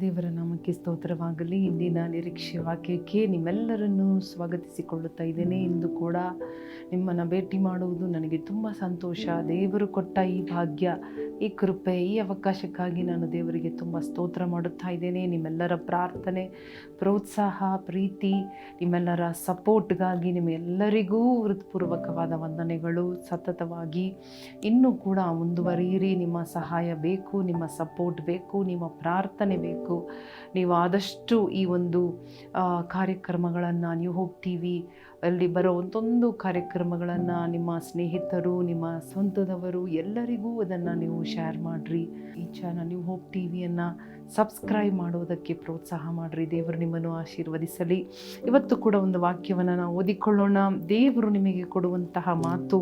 ದೇವರ ನಾಮಕ್ಕೆ ಸ್ತೋತ್ರವಾಗಲಿ. ಇಂದಿನ ನಿರೀಕ್ಷೆ ವಾಕ್ಯಕ್ಕೆ ನಿಮ್ಮೆಲ್ಲರನ್ನೂ ಸ್ವಾಗತಿಸಿಕೊಳ್ಳುತ್ತಾ ಇದ್ದೇನೆ. ಇಂದು ಕೂಡ ನಿಮ್ಮನ್ನು ಭೇಟಿ ಮಾಡುವುದು ನನಗೆ ತುಂಬ ಸಂತೋಷ. ದೇವರು ಕೊಟ್ಟ ಈ ಭಾಗ್ಯ, ಈ ಕೃಪೆ, ಈ ಅವಕಾಶಕ್ಕಾಗಿ ನಾನು ದೇವರಿಗೆ ತುಂಬ ಸ್ತೋತ್ರ ಮಾಡುತ್ತಾ ಇದ್ದೇನೆ. ನಿಮ್ಮೆಲ್ಲರ ಪ್ರಾರ್ಥನೆ, ಪ್ರೋತ್ಸಾಹ, ಪ್ರೀತಿ, ನಿಮ್ಮೆಲ್ಲರ ಸಪೋರ್ಟ್ಗಾಗಿ ನಿಮ್ಮೆಲ್ಲರಿಗೂ ಹೃತ್ಪೂರ್ವಕವಾದ ವಂದನೆಗಳು. ಸತತವಾಗಿ ಇನ್ನೂ ಕೂಡ ಮುಂದುವರಿಯಿರಿ. ನಿಮ್ಮ ಸಹಾಯ ಬೇಕು, ನಿಮ್ಮ ಸಪೋರ್ಟ್ ಬೇಕು, ನಿಮ್ಮ ಪ್ರಾರ್ಥನೆ ಬೇಕು. ನೀವು ಆದಷ್ಟು ಈ ಒಂದು ಕಾರ್ಯಕ್ರಮಗಳನ್ನು ನೀವು ಹೋಗ್ತೀವಿ. ಅಲ್ಲಿ ಬರೋ ಒಂದೊಂದು ಕಾರ್ಯಕ್ರಮಗಳನ್ನು ನಿಮ್ಮ ಸ್ನೇಹಿತರು, ನಿಮ್ಮ ಸ್ವಂತದವರು ಎಲ್ಲರಿಗೂ ಅದನ್ನು ನೀವು ಶೇರ್ ಮಾಡಿರಿ. ಈ ಚಾನಲ್ ನೀವು ಹೋಪ್ ಟಿ ವಿಯನ್ನು ಸಬ್ಸ್ಕ್ರೈಬ್ ಮಾಡೋದಕ್ಕೆ ಪ್ರೋತ್ಸಾಹ ಮಾಡಿರಿ. ದೇವರು ನಿಮ್ಮನ್ನು ಆಶೀರ್ವದಿಸಲಿ. ಇವತ್ತು ಕೂಡ ಒಂದು ವಾಕ್ಯವನ್ನು ನಾವು ಓದಿಕೊಳ್ಳೋಣ. ದೇವರು ನಿಮಗೆ ಕೊಡುವಂತಹ ಮಾತು,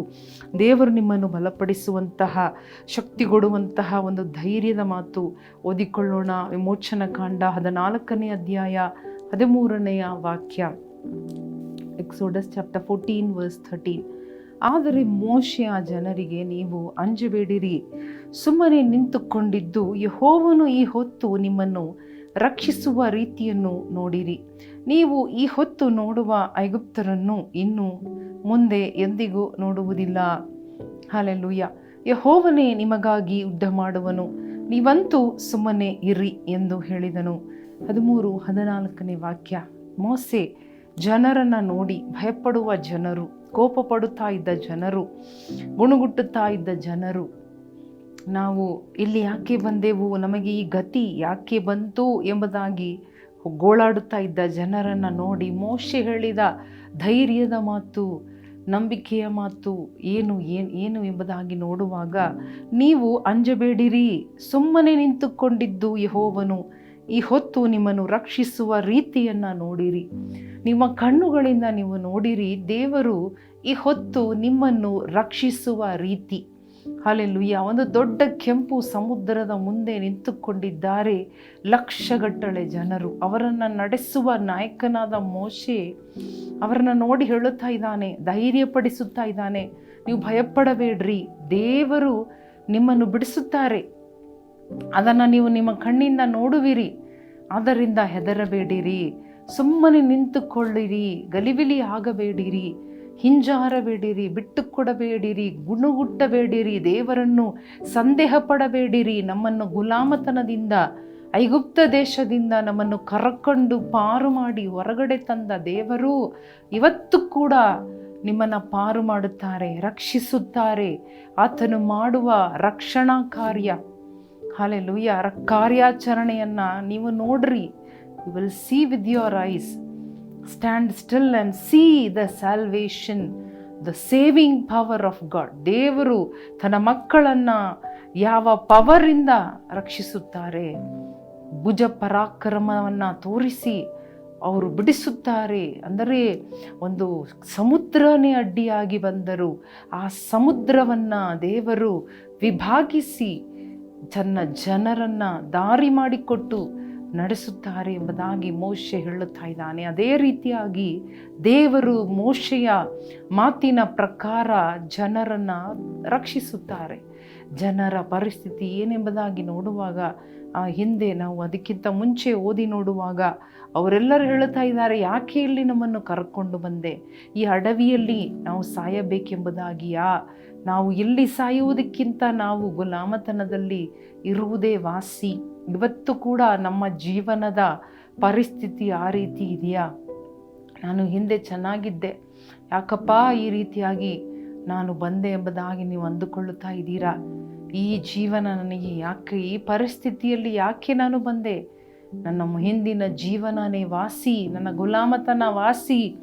ದೇವರು ನಿಮ್ಮನ್ನು ಬಲಪಡಿಸುವಂತಹ, ಶಕ್ತಿ ಕೊಡುವಂತಹ ಒಂದು ಧೈರ್ಯದ ಮಾತು ಓದಿಕೊಳ್ಳೋಣ. ವಿಮೋಚನ ಕಾಂಡ ಹದಿನಾಲ್ಕನೇ ಅಧ್ಯಾಯ ಹದಿಮೂರನೆಯ ವಾಕ್ಯ. Exodus chapter fourteen verse thirteen ಆದರೆ ಮೋಶೆಯ ಜನರಿಗೆ ನೀವು ಅಂಜಬೇಡಿರಿ. ಸುಮ್ಮನೆ ನಿಂತುಕೊಂಡಿದ್ದು ಯಹೋವನು ಈ ಹೊತ್ತು ನಿಮ್ಮನ್ನು ರಕ್ಷಿಸುವ ರೀತಿಯನ್ನು ನೋಡಿರಿ. ನೀವು ಈ ಹೊತ್ತು ನೋಡುವ ಐಗುಪ್ತರನ್ನು ಇನ್ನು ಮುಂದೆ ಎಂದಿಗೂ ನೋಡುವುದಿಲ್ಲ. ಹಾಲೆಲ್ಲೂಯ್ಯ ಯಹೋವನೇ ನಿಮಗಾಗಿ ಯುದ್ಧ ಮಾಡುವನು ನೀವಂತೂ ಸುಮ್ಮನೆ ಇರಿ ಎಂದು ಹೇಳಿದನು. ಹದಿಮೂರು ಹದಿನಾಲ್ಕನೇ ವಾಕ್ಯ. ಮೋಸೆ ಜನರನ್ನು ನೋಡಿ ಭಯಪಡುವ ಜನರು ಕೋಪ ಪಡುತ್ತಾ ಇದ್ದ ಜನರು, ಗುಣಗುಟ್ಟುತ್ತಾ ಇದ್ದ ಜನರು. ನಾವು ಇಲ್ಲಿ ಯಾಕೆ ಬಂದೆವು, ನಮಗೆ ಈ ಗತಿ ಯಾಕೆ ಬಂತು ಎಂಬುದಾಗಿ ಗೋಳಾಡುತ್ತಾ ಇದ್ದ ಜನರನ್ನು ನೋಡಿ ಮೋಶೆ ಹೇಳಿದ ಧೈರ್ಯದ ಮಾತು, ನಂಬಿಕೆಯ ಮಾತು ಏನು ಏನು ಏನು ಎಂಬುದಾಗಿ ನೋಡುವಾಗ, ನೀವು ಅಂಜಬೇಡಿರಿ, ಸುಮ್ಮನೆ ನಿಂತುಕೊಂಡಿದ್ದು ಯಹೋವನು. ಈ ಹೊತ್ತು ನಿಮ್ಮನ್ನು ರಕ್ಷಿಸುವ ರೀತಿಯನ್ನು ನೋಡಿರಿ. ನಿಮ್ಮ ಕಣ್ಣುಗಳಿಂದ ನೀವು ನೋಡಿರಿ, ದೇವರು ಈ ಹೊತ್ತು ನಿಮ್ಮನ್ನು ರಕ್ಷಿಸುವ ರೀತಿ. ಅಲ್ಲೆಲ್ಲುಯ್ಯ ಒಂದು ದೊಡ್ಡ ಕೆಂಪು ಸಮುದ್ರದ ಮುಂದೆ ನಿಂತುಕೊಂಡಿದ್ದಾರೆ ಲಕ್ಷಗಟ್ಟಲೆ ಜನರು. ಅವರನ್ನು ನಡೆಸುವ ನಾಯಕನಾದ ಮೋಶೆ ಅವರನ್ನು ನೋಡಿ ಹೇಳುತ್ತಾ ಇದ್ದಾನೆ, ಧೈರ್ಯಪಡಿಸುತ್ತಾ ಇದ್ದಾನೆ. ನೀವು ಭಯಪಡಬೇಡ್ರಿ, ದೇವರು ನಿಮ್ಮನ್ನು ಬಿಡಿಸುತ್ತಾರೆ. ಅದನ್ನು ನೀವು ನಿಮ್ಮ ಕಣ್ಣಿಂದ ನೋಡುವಿರಿ. ಅದರಿಂದ ಹೆದರಬೇಡಿರಿ. ಸುಮ್ಮನೆ ನಿಂತುಕೊಳ್ಳಿರಿ. ಗಲಿಬಿಲಿ ಆಗಬೇಡಿರಿ. ಹಿಂಜಾರಬೇಡಿರಿ. ಬಿಟ್ಟು ಕೊಡಬೇಡಿರಿ ಗುಣಗುಟ್ಟಬೇಡಿರಿ. ದೇವರನ್ನು ಸಂದೇಹ ಪಡಬೇಡಿರಿ ನಮ್ಮನ್ನು ಗುಲಾಮತನದಿಂದ, ಐಗುಪ್ತ ದೇಶದಿಂದ ನಮ್ಮನ್ನು ಕರಕೊಂಡು ಪಾರು ಮಾಡಿ ಹೊರಗಡೆ ತಂದ ದೇವರು ಇವತ್ತು ಕೂಡ ನಿಮ್ಮನ್ನು ಪಾರು ಮಾಡುತ್ತಾರೆ, ರಕ್ಷಿಸುತ್ತಾರೆ. ಆತನು ಮಾಡುವ ರಕ್ಷಣಾ ಕಾರ್ಯ. ಹಾಲೆಲುಯ್ಯ ಅವರ ಕಾರ್ಯಾಚರಣೆಯನ್ನು ನೀವು ನೋಡ್ರಿ. You will see with your eyes stand still and see the salvation the saving power of God ದೇವರು ತನ್ನ ಮಕ್ಕಳನ್ನು ಯಾವ ಪವರಿಂದ ರಕ್ಷಿಸುತ್ತಾರೆ? ಭುಜ ಪರಾಕ್ರಮವನ್ನು ತೋರಿಸಿ ಅವರು ಬಿಡಿಸುತ್ತಾರೆ. ಅಂದರೆ ಒಂದು ಸಮುದ್ರನೇ ಅಡ್ಡಿಯಾಗಿ ಬಂದರು. ಆ ಸಮುದ್ರವನ್ನು ದೇವರು ವಿಭಾಗಿಸಿ ತನ್ನ ಜನರನ್ನು ದಾರಿ ಮಾಡಿಕೊಟ್ಟು ನಡೆಸುತ್ತಾರೆ ಎಂಬುದಾಗಿ ಮೋಶೆ ಹೇಳುತ್ತಾ ಇದ್ದಾನೆ. ಅದೇ ರೀತಿಯಾಗಿ ದೇವರು ಮೋಶೆಯ ಮಾತಿನ ಪ್ರಕಾರ ಜನರನ್ನು ರಕ್ಷಿಸುತ್ತಾರೆ. ಜನರ ಪರಿಸ್ಥಿತಿ ಏನೆಂಬುದಾಗಿ ನೋಡುವಾಗ, ಆ ಹಿಂದೆ ನಾವು ಅದಕ್ಕಿಂತ ಮುಂಚೆ ಓದಿ ನೋಡುವಾಗ ಅವರೆಲ್ಲರೂ ಹೇಳುತ್ತಾ ಇದ್ದಾರೆ, ಯಾಕೆ ಇಲ್ಲಿ ನಮ್ಮನ್ನು ಕರ್ಕೊಂಡು ಬಂದೆ? ಈ ಅಡವಿಯಲ್ಲಿ ನಾವು ಸಾಯಬೇಕೆಂಬುದಾಗಿಯಾ? ನಾವು ಇಲ್ಲಿ ಸಾಯುವುದಕ್ಕಿಂತ ನಾವು ಗುಲಾಮತನದಲ್ಲಿ ಇರುವುದೇ ವಾಸಿ. ಇವತ್ತು ಕೂಡ ನಮ್ಮ ಜೀವನದ ಪರಿಸ್ಥಿತಿ ಆ ರೀತಿ ಇದೆಯಾ? ನಾನು ಹಿಂದೆ ಚೆನ್ನಾಗಿದ್ದೆ. ಯಾಕಪ್ಪ? ಈ ರೀತಿಯಾಗಿ ನಾನು ಬಂದೆ ಎಂಬುದಾಗಿ ನೀವು ಅಂದುಕೊಳ್ಳುತ್ತಾ ಇದ್ದೀರಾ? ಈ ಜೀವನ ನನಗೆ ಯಾಕೆ, ಈ ಪರಿಸ್ಥಿತಿಯಲ್ಲಿ ಯಾಕೆ ನಾನು ಬಂದೆ? ನನ್ನ ಹಿಂದಿನ ಜೀವನನೇ ವಾಸಿ, ನನ್ನ ಗುಲಾಮತನ ವಾಸಿ.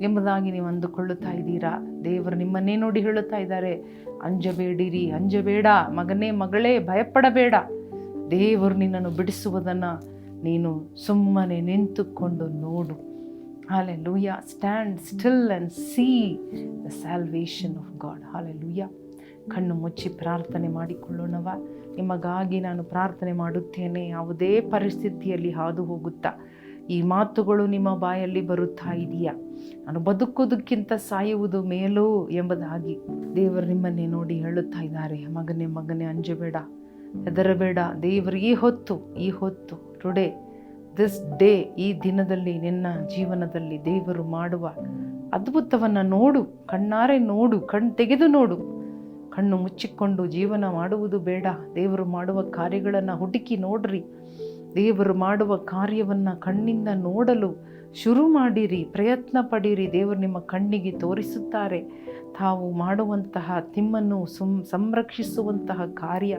ಎಂಬುದಾಗಿ ನೀವು ಅಂದುಕೊಳ್ಳುತ್ತಾ ಇದ್ದೀರಾ? ದೇವರು ನಿಮ್ಮನ್ನೇ ನೋಡಿ ಹೇಳುತ್ತಾ ಇದ್ದಾರೆ. ಅಂಜಬೇಡಿರಿ, ಅಂಜಬೇಡ. ಮಗನೇ, ಮಗಳೇ, ಭಯಪಡಬೇಡ. ದೇವರು ನಿನ್ನನ್ನು ಬಿಡಿಸುವುದನ್ನು ನೀನು ಸುಮ್ಮನೆ ನಿಂತುಕೊಂಡು ನೋಡು. Hallelujah stand still and see the salvation of God hallelujah ಕಣ್ಣು ಮುಚ್ಚಿ ಪ್ರಾರ್ಥನೆ ಮಾಡಿಕೊಳ್ಳೋಣವ. ನಿಮಗಾಗಿ ನಾನು ಪ್ರಾರ್ಥನೆ ಮಾಡುತ್ತೇನೆ. ಯಾವುದೇ ಪರಿಸ್ಥಿತಿಯಲ್ಲಿ ಹಾದು ಹೋಗುತ್ತಾ. ಈ ಮಾತುಗಳು ನಿಮ್ಮ ಬಾಯಲ್ಲಿ ಬರುತ್ತಾ ಇದೆಯಾ? ನಾನು ಬದುಕೋದಕ್ಕಿಂತ ಸಾಯುವುದು ಮೇಲೂ ಎಂಬುದಾಗಿ ದೇವರು ನಿಮ್ಮನ್ನೇ ನೋಡಿ ಹೇಳುತ್ತಾ ಇದ್ದಾರೆ. ಮಗನೇ ಮಗನೇ, ಅಂಜಬೇಡ, ಹೆದರಬೇಡ. ದೇವರು ಈ ಹೊತ್ತು ಈ ಹೊತ್ತು ಟುಡೇ ದಿಸ್ ಡೇ ಈ ದಿನದಲ್ಲಿ ನಿನ್ನ ಜೀವನದಲ್ಲಿ ದೇವರು ಮಾಡುವ ಅದ್ಭುತವನ್ನು ನೋಡು, ಕಣ್ಣಾರೆ ನೋಡು, ಕಣ್ ತೆಗೆದು ನೋಡು. ಕಣ್ಣು ಮುಚ್ಚಿಕೊಂಡು ಜೀವನ ಮಾಡುವುದು ಬೇಡ. ದೇವರು ಮಾಡುವ ಕಾರ್ಯಗಳನ್ನು ಹುಡುಕಿ ನೋಡ್ರಿ. ದೇವರು ಮಾಡುವ ಕಾರ್ಯವನ್ನು ಕಣ್ಣಿಂದ ನೋಡಲು ಶುರು ಮಾಡಿರಿ, ಪ್ರಯತ್ನ ಪಡಿರಿ. ದೇವರು ನಿಮ್ಮ ಕಣ್ಣಿಗೆ ತೋರಿಸುತ್ತಾರೆ. ತಾವು ಮಾಡುವಂತಹ, ತಿಮ್ಮನ್ನು ಸುಮ್ ಸಂರಕ್ಷಿಸುವಂತಹ ಕಾರ್ಯ,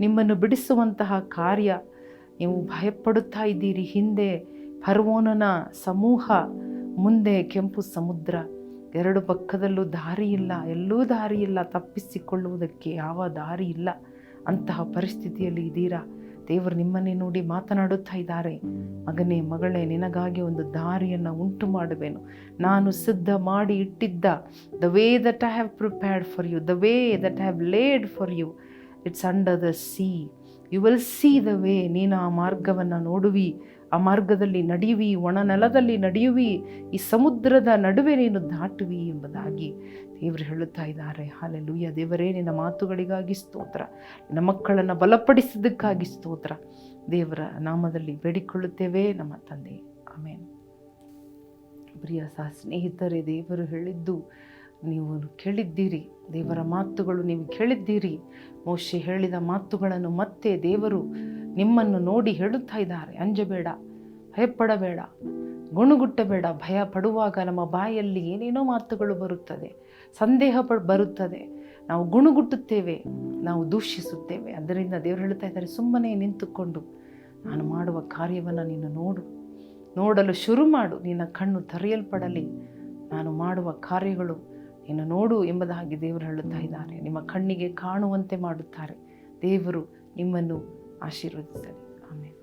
ನಿಮ್ಮನ್ನು ಬಿಡಿಸುವಂತಹ ಕಾರ್ಯ. ನೀವು ಭಯಪಡುತ್ತಾ ಇದ್ದೀರಿ. ಹಿಂದೆ ಪರ್ವೋನನ ಸಮೂಹ, ಮುಂದೆ ಕೆಂಪು ಸಮುದ್ರ. ಎರಡು ಪಕ್ಕದಲ್ಲೂ ದಾರಿ ಇಲ್ಲ ಎಲ್ಲೂ ದಾರಿ ಇಲ್ಲ ತಪ್ಪಿಸಿಕೊಳ್ಳುವುದಕ್ಕೆ ಯಾವ ದಾರಿ ಇಲ್ಲ ಅಂತಹ ಪರಿಸ್ಥಿತಿಯಲ್ಲಿ ಇದ್ದೀರಾ? ದೇವರು ನಿಮ್ಮನ್ನೇ ನೋಡಿ ಮಾತನಾಡುತ್ತಾ ಇದ್ದಾರೆ. ಮಗನೇ, ಮಗಳೇ, ನಿನಗಾಗಿ ಒಂದು ದಾರಿಯನ್ನು ಉಂಟು ಮಾಡುವೆನು. ನಾನು ಸಿದ್ಧ ಮಾಡಿ ಇಟ್ಟಿದ್ದ. The way that I have prepared for you the way that I have laid for you it's under the sea you will see the way ನೀನು ಆ ಮಾರ್ಗವನ್ನು ನೋಡುವಿ, ಆ ಮಾರ್ಗದಲ್ಲಿ ನಡೆಯುವಿ ಒಣ ನೆಲದಲ್ಲಿ ನಡೆಯುವಿ, ಈ ಸಮುದ್ರದ ನಡುವೆ ನೀನು ದಾಟುವಿ ಎಂಬುದಾಗಿ ದೇವರು ಹೇಳುತ್ತಾ ಇದ್ದಾರೆ. ಹಾಲೆಲೂಯ ದೇವರೇ, ನಿನ್ನ ಮಾತುಗಳಿಗಾಗಿ ಸ್ತೋತ್ರ, ನಿನ್ನ ಮಕ್ಕಳನ್ನು ಬಲಪಡಿಸಿದ್ದಕ್ಕಾಗಿ ಸ್ತೋತ್ರ. ದೇವರ ನಾಮದಲ್ಲಿ ಬೇಡಿಕೊಳ್ಳುತ್ತೇವೆ ನಮ್ಮ ತಂದೆ. ಆಮೇಲೆ ಪ್ರಿಯ ಸಹ ಸ್ನೇಹಿತರೇ, ದೇವರು ಹೇಳಿದ್ದು ನೀವು ಕೇಳಿದ್ದೀರಿ ದೇವರ ಮಾತುಗಳು ನೀವು ಕೇಳಿದ್ದೀರಿ. ಮೋಶೆ ಹೇಳಿದ ಮಾತುಗಳನ್ನು ಮತ್ತೆ ದೇವರು ನಿಮ್ಮನ್ನು ನೋಡಿ ಹೇಳುತ್ತಾ ಇದ್ದಾರೆ. ಅಂಜಬೇಡ ಭಯಪಡಬೇಡ ಗುಣುಗುಟ್ಟಬೇಡ. ಭಯ ಪಡುವಾಗ ನಮ್ಮ ಬಾಯಲ್ಲಿ ಏನೇನೋ ಮಾತುಗಳು ಬರುತ್ತದೆ ಸಂದೇಹ ಪಡ್ ಬರುತ್ತದೆ. ನಾವು ಗುಣುಗುಟ್ಟುತ್ತೇವೆ ನಾವು ದೂಷಿಸುತ್ತೇವೆ. ಅದರಿಂದ ದೇವರು ಹೇಳ್ತಾ ಇದ್ದಾರೆ ಸುಮ್ಮನೆ ನಿಂತುಕೊಂಡು ನಾನು ಮಾಡುವ ಕಾರ್ಯವನ್ನು ನೀನು ನೋಡು. ನೋಡಲು ಶುರು ಮಾಡು. ನಿನ್ನ ಕಣ್ಣು ತರೆಯಲ್ಪಡಲಿ. ನಾನು ಮಾಡುವ ಕಾರ್ಯಗಳು ನೀನು ನೋಡು ಎಂಬುದಾಗಿ ದೇವರು ಹೇಳುತ್ತಾ ಇದ್ದಾರೆ ನಿಮ್ಮ ಕಣ್ಣಿಗೆ ಕಾಣುವಂತೆ ಮಾಡುತ್ತಾರೆ. ದೇವರು ನಿಮ್ಮನ್ನು ಆಶೀರ್ವದಿಸಲಿ. ಆಮೇಲೆ